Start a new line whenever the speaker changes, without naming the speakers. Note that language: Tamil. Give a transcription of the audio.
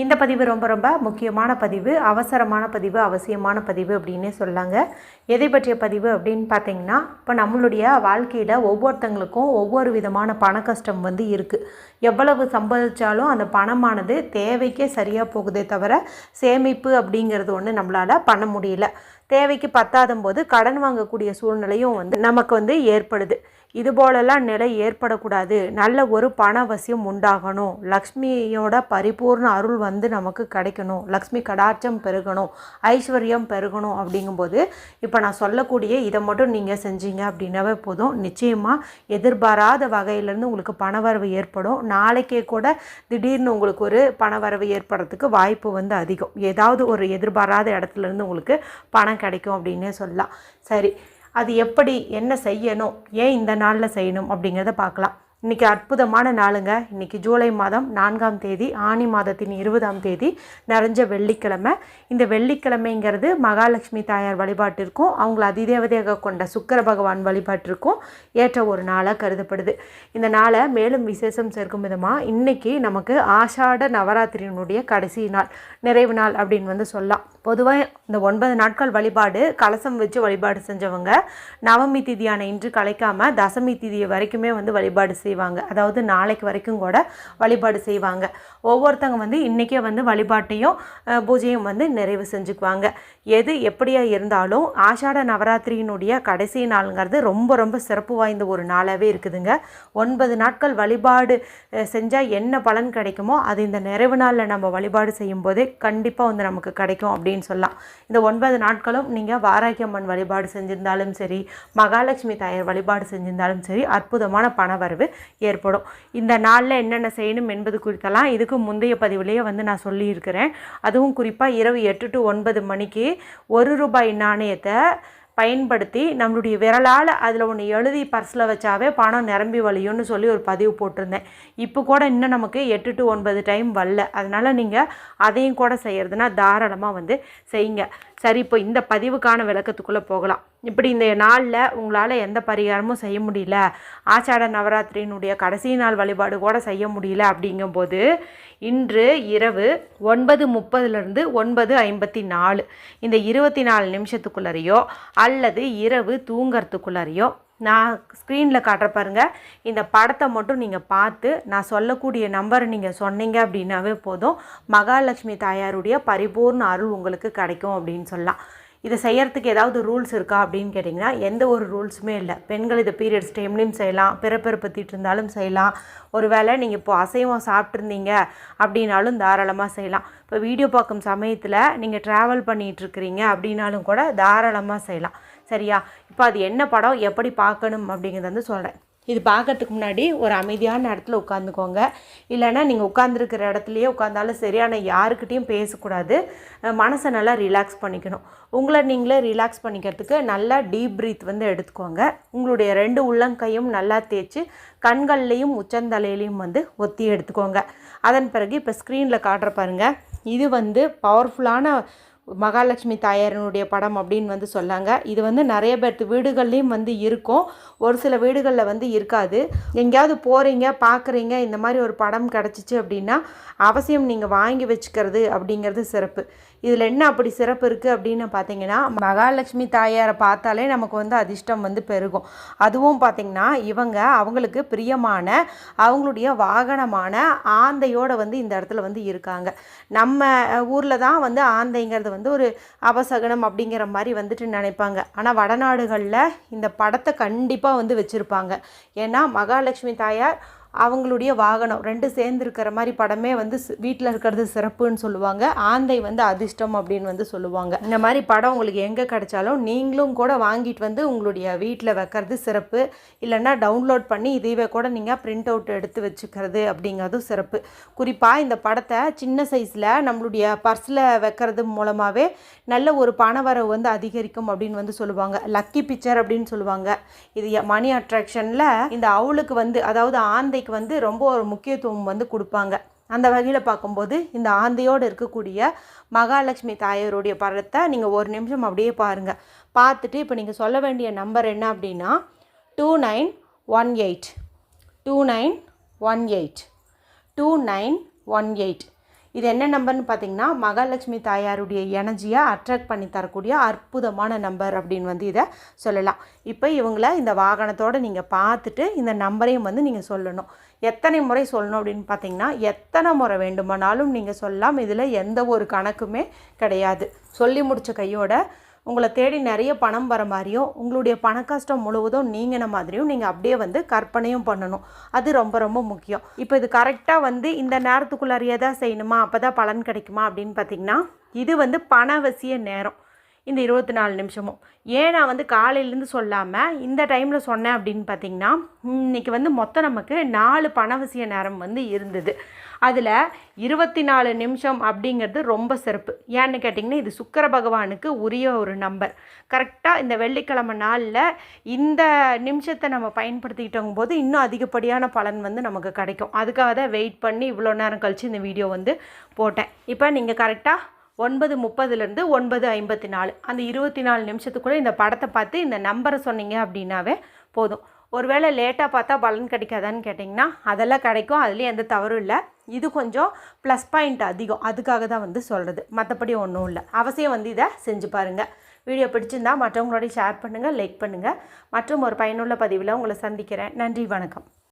இந்த பதிவு ரொம்ப ரொம்ப முக்கியமான பதிவு அவசரமான பதிவு அவசியமான பதிவு அப்படின்னே சொல்லாங்க. எதை பற்றிய பதிவு அப்படின்னு பார்த்தீங்கன்னா இப்போ நம்மளுடைய வாழ்க்கையில் ஒவ்வொருத்தங்களுக்கும் ஒவ்வொரு விதமான பண கஷ்டம் வந்து இருக்குது எவ்வளவு சம்பாதிச்சாலும் அந்த பணமானது தேவைக்கே சரியாக போகுதே தவிர சேமிப்பு அப்படிங்கிறது ஒன்று நம்மளால் பண்ண முடியல. தேவைக்கு பத்தாதும் போது கடன் வாங்கக்கூடிய சூழ்நிலையும் வந்து நமக்கு வந்து ஏற்படுது. இதுபோலெல்லாம் நிலை ஏற்படக்கூடாது. நல்ல ஒரு பணவசியம் உண்டாகணும். லக்ஷ்மியோட பரிபூர்ண அருள் வந்து நமக்கு கிடைக்கணும். லக்ஷ்மி கடாட்சம் பெருகணும். ஐஸ்வர்யம் பெருகணும் அப்படிங்கும்போது இப்போ நான் சொல்லக்கூடிய இதை மட்டும் நீங்கள் செஞ்சீங்க அப்படின்னாவே போதும். நிச்சயமாக எதிர்பாராத வகையிலேருந்து உங்களுக்கு பணவரவு ஏற்படும். நாளைக்கே கூட திடீர்னு உங்களுக்கு ஒரு பணவரவு ஏற்படுறதுக்கு வாய்ப்பு வந்து அதிகம். ஏதாவது ஒரு எதிர்பாராத இடத்துலேருந்து உங்களுக்கு பணம் கிடைக்கும் அப்படின்னே சொல்லலாம். சரி. அது எப்படி என்ன செய்யணும் ஏன் இந்த நாளில் செய்யணும் அப்படிங்கிறத பார்க்கலாம். இன்றைக்கி அற்புதமான நாளுங்க. இன்றைக்கி ஜூலை மாதம் நான்காம் தேதி ஆனி மாதத்தின் இருபதாம் தேதி நிறைஞ்ச வெள்ளிக்கிழமை. இந்த வெள்ளிக்கிழமைங்கிறது மகாலட்சுமி தாயார் வழிபாட்டிற்கும் அவங்கள அதிதேவதையாக கொண்ட சுக்கர பகவான் வழிபாட்டிற்கும் ஏற்ற ஒரு நாளாக கருதப்படுது. இந்த நாளை மேலும் விசேஷம் சேர்க்கும் விதமாக இன்றைக்கி நமக்கு ஆஷாட நவராத்திரியினுடைய கடைசி நாள் நிறைவு நாள் அப்படின்னு வந்து சொல்லலாம். பொதுவாக இந்த ஒன்பது நாட்கள் வழிபாடு கலசம் வச்சு வழிபாடு செஞ்சவங்க நவமி திதியான இன்று கலைக்காமல் தசமி திதி வரைக்குமே வந்து வழிபாடு செய்வாங்க. அதாவது நாளைக்கு வரைக்கும் கூட வழிபாடு செய்வாங்க. ஒவ்வொருத்தங்க வந்து இன்றைக்கே வந்து வழிபாட்டையும் பூஜையும் வந்து நிறைவு செஞ்சுக்குவாங்க. எது எப்படியா இருந்தாலும் ஆஷாட நவராத்திரியினுடைய கடைசி நாளுங்கிறது ரொம்ப ரொம்ப சிறப்பு வாய்ந்த ஒரு நாளாகவே இருக்குதுங்க. ஒன்பது நாட்கள் வழிபாடு செஞ்சால் என்ன பலன் கிடைக்குமோ அது இந்த நிறைவு நாளில் நம்ம வழிபாடு செய்யும்போதே கண்டிப்பாக வந்து நமக்கு கிடைக்கும் அப்படின்னு சொல்லலாம். இந்த ஒன்பது நாட்களும் நீங்கள் வாராகியம்மன் வழிபாடு செஞ்சிருந்தாலும் சரி மகாலட்சுமி தாயார் வழிபாடு செஞ்சிருந்தாலும் சரி அற்புதமான பணவரவு ஏற்படும். இந்த நாளில் என்னென்ன செய்யணும் என்பது குறித்தெல்லாம் இதுக்கு முந்தைய பதிவுலேயே வந்து நான் சொல்லியிருக்கிறேன். அதுவும் குறிப்பாக இரவு எட்டு டு ஒன்பது மணிக்கு ஒரு ரூபாய் நாணயத்தை பயன்படுத்தி நம்மளுடைய விரலால் அதில் ஒன்று எழுதி பர்ஸில் வச்சாவே பணம் நிரம்பி வழியும்னு சொல்லி ஒரு பதிவு போட்டிருந்தேன். இப்போ கூட இன்னும் நமக்கு எட்டு டு ஒன்பது டைம் வரல. அதனால் நீங்கள் அதையும் கூட செய்கிறதுனா தாராளமாக வந்து செய்யுங்க. சரி இப்போ இந்த பதிவுக்கான விளக்கத்துக்குள்ளே போகலாம். இப்படி இந்த நாளில் உங்களால் எந்த பரிகாரமும் செய்ய முடியல. ஆச்சாட நவராத்திரியினுடைய கடைசி நாள் வழிபாடு கூட செய்ய முடியல அப்படிங்கும்போது இன்று இரவு ஒன்பது முப்பதுலேருந்து ஒன்பது ஐம்பத்தி நாலு இந்த இருபத்தி நாலு நிமிஷத்துக்குள்ளரையோ அல்லது இரவு தூங்கிறதுக்குள்ளறையோ நான் ஸ்க்ரீனில் காட்டுற பாருங்க. இந்த படத்தை மட்டும் நீங்கள் பார்த்து நான் சொல்லக்கூடிய நம்பரை நீங்கள் சொன்னீங்க அப்படின்னாவே போதும். மகாலட்சுமி தாயாருடைய பரிபூர்ண அருள் உங்களுக்கு கிடைக்கும் அப்படின்னு சொல்லலாம். இதை செய்கிறதுக்கு ஏதாவது ரூல்ஸ் இருக்கா அப்படின்னு கேட்டிங்கன்னா எந்த ஒரு ரூல்ஸுமே இல்லை. பெண்கள் இதை பீரியட்ஸ் டைம்லையும் செய்யலாம். பிறப்பிறப்பத்திட்டு இருந்தாலும் செய்யலாம். ஒரு வேளை நீங்கள் இப்போ அசைவம் சாப்பிட்ருந்தீங்க அப்படின்னாலும் தாராளமாக செய்யலாம். இப்போ வீடியோ பார்க்கும் சமயத்தில் நீங்கள் ட்ராவல் பண்ணிகிட்ருக்கிறீங்க அப்படின்னாலும் கூட தாராளமாக செய்யலாம். சரியா? இப்போ அது என்ன படம் எப்படி பார்க்கணும் அப்படிங்கிறத வந்து சொல்கிறேன் இது பார்க்கறதுக்கு முன்னாடி ஒரு அமைதியான இடத்துல உட்காந்துக்கோங்க. இல்லைன்னா நீங்கள் உட்காந்துருக்கிற இடத்துலையே உட்காந்தாலும் சரி ஆனால் யாருக்கிட்டேயும் பேசக்கூடாது. மனசை நல்லா ரிலாக்ஸ் பண்ணிக்கணும். உங்களை நீங்களே ரிலாக்ஸ் பண்ணிக்கிறதுக்கு நல்லா டீப் ப்ரீத் வந்து எடுத்துக்கோங்க. உங்களுடைய ரெண்டு உள்ளங்கையும் நல்லா தேய்ச்சி கண்கள்லேயும் உச்சந்தலையிலையும் வந்து ஒத்தி எடுத்துக்கோங்க. அதன் பிறகு இப்போ ஸ்க்ரீனில் காட்டுற பாருங்கள் இது வந்து பவர்ஃபுல்லான மகாலட்சுமி தாயாரினுடைய படம் அப்படின்னு வந்து சொல்லாங்க இது வந்து நிறைய பேர்த்து வீடுகள்லேயும் வந்து இருக்கும். ஒரு சில வீடுகளில் வந்து இருக்காது. எங்கேயாவது போகிறீங்க பார்க்குறீங்க இந்த மாதிரி ஒரு படம் கிடச்சிச்சு அப்படின்னா அவசியம் நீங்கள் வாங்கி வச்சுக்கிறது அப்படிங்கிறது சிறப்பு. இதில் என்ன அப்படி சிறப்பு இருக்குது அப்படின்னு பார்த்தீங்கன்னா மகாலட்சுமி தாயாரை பார்த்தாலே நமக்கு வந்து அதிர்ஷ்டம் வந்து பெருகும். அதுவும் பார்த்திங்கன்னா இவங்க அவங்களுக்கு பிரியமான அவங்களுடைய வாகனமான ஆந்தையோட வந்து இந்த இடத்துல வந்து இருக்காங்க. நம்ம ஊரில் தான் வந்து ஆந்தைங்கிறது வந்து ஒரு அபசகனம் அப்படிங்கிற மாதிரி வந்துட்டு நினைப்பாங்க. ஆனால் வடநாடுகளில் இந்த படத்தை கண்டிப்பாக வந்து வச்சுருப்பாங்க. ஏன்னா மகாலட்சுமி தாயார் அவங்களுடைய வாகனம் ரெண்டு சேர்ந்து இருக்கிற மாதிரி படமே வந்து வீட்டில் இருக்கிறது சிறப்புன்னு சொல்லுவாங்க. ஆந்தை வந்து அதிர்ஷ்டம் அப்படின்னு வந்து சொல்லுவாங்க. இந்த மாதிரி படம் உங்களுக்கு எங்கே கிடைச்சாலும் நீங்களும் கூட வாங்கிட்டு வந்து உங்களுடைய வீட்டில் வைக்கிறது சிறப்பு. இல்லைன்னா டவுன்லோட் பண்ணி இதுவே கூட நீங்கள் பிரிண்ட் அவுட் எடுத்து வச்சுக்கிறது அப்படிங்கிறதும் சிறப்பு. குறிப்பாக இந்த படத்தை சின்ன சைஸில் நம்மளுடைய பர்ஸில் வைக்கிறது மூலமாகவே நல்ல ஒரு பணவரவு வந்து அதிகரிக்கும் அப்படின்னு வந்து சொல்லுவாங்க. லக்கி பிக்சர் அப்படின்னு சொல்லுவாங்க. இது மணி அட்ராக்ஷனில் இந்த அவளுக்கு வந்து அதாவது ஆந்தை ஆந்தைக்கு வந்து ரொம்ப ஒரு முக்கியத்துவம் வந்து கொடுப்பாங்க. அந்த வகையில் பார்க்கும்போது இந்த ஆந்தையோடு இருக்கக்கூடிய மகாலட்சுமி தாயாருடைய படத்தை நீங்கள் ஒரு நிமிஷம் அப்படியே பாருங்கள் பார்த்துட்டு இப்போ நீங்கள் சொல்ல வேண்டிய நம்பர் என்ன அப்படின்னா two nine one eight two nine one eight two nine one eight இது என்ன நம்பர்னு பார்த்தீங்கன்னா மகாலட்சுமி தாயாருடைய எனர்ஜியை அட்ராக்ட் பண்ணி தரக்கூடிய அற்புதமான நம்பர் அப்படின்னு வந்து இதை சொல்லலாம். இப்போ இவங்கள இந்த வாகனத்தோடு நீங்கள் பார்த்துட்டு இந்த நம்பரையும் வந்து நீங்கள் சொல்லணும். எத்தனை முறை சொல்லணும் அப்படின்னு பார்த்தீங்கன்னா எத்தனை முறை வேண்டுமானாலும் நீங்கள் சொல்லலாம். இதில் எந்த ஒரு கணக்குமே கிடையாது. சொல்லி முடித்த கையோட உங்களை தேடி நிறைய பணம் வர மாதிரியும் உங்களுடைய பண கஷ்டம் முழுவதும் நீங்கின மாதிரியும் நீங்கள் அப்படியே வந்து கற்பனையும் பண்ணணும். அது ரொம்ப ரொம்ப முக்கியம். இப்போ இது கரெக்டாக வந்து இந்த நேரத்துக்குள்ளாரியே தான் செய்யணுமா? அப்போ தான் பலன் கிடைக்குமா? அப்படின்னு பார்த்தீங்கன்னா இது வந்து பணவசிய நேரம். இந்த இருபத்தி நாலு நிமிஷமும். ஏன் நான் வந்து காலையிலேருந்து சொல்லாமல் இந்த டைமில் சொன்னேன் அப்படின்னு பார்த்தீங்கன்னா இன்றைக்கி வந்து மொத்தம் நமக்கு நாலு பணவசிய நேரம் வந்து இருந்தது. அதில் இருபத்தி நாலு நிமிஷம் அப்படிங்கிறது ரொம்ப சிறப்பு. ஏன்னு கேட்டிங்கன்னா இது சுக்கர பகவானுக்கு உரிய ஒரு நம்பர் கரெக்டாக இந்த வெள்ளிக்கிழமை நாளில் இந்த நிமிஷத்தை நம்ம பயன்படுத்திக்கிட்டோங்கும் போது இன்னும் அதிகப்படியான பலன் வந்து நமக்கு கிடைக்கும். அதுக்காக தான் வெயிட் பண்ணி இவ்வளோ நேரம் கழித்து இந்த வீடியோ வந்து போட்டேன். இப்போ நீங்கள் கரெக்டாக ஒன்பது முப்பதுலேருந்து ஒன்பது ஐம்பத்தி நாலு அந்த இருபத்தி நாலு நிமிஷத்துக்குள்ளே இந்த படத்தை பார்த்து இந்த நம்பரை சொன்னீங்க அப்படின்னாவே போதும். ஒருவேளை லேட்டாக பார்த்தா பலன் கிடைக்காதான்னு கேட்டிங்கன்னா அதெல்லாம் கிடைக்கும். அதுலேயும் எந்த தவறும் இல்லை. இது கொஞ்சம் ப்ளஸ் பாயிண்ட் அதிகம். அதுக்காக தான் வந்து சொல்கிறது மற்றபடி ஒன்றும் இல்லை. அவசியம் வந்து இதை செஞ்சு பாருங்கள் வீடியோ பிடிச்சிருந்தா மற்றவங்களோட ஷேர் பண்ணுங்கள் லைக் பண்ணுங்கள் மற்றும் ஒரு பயனுள்ள பதிவில் உங்களை சந்திக்கிறேன். நன்றி வணக்கம்.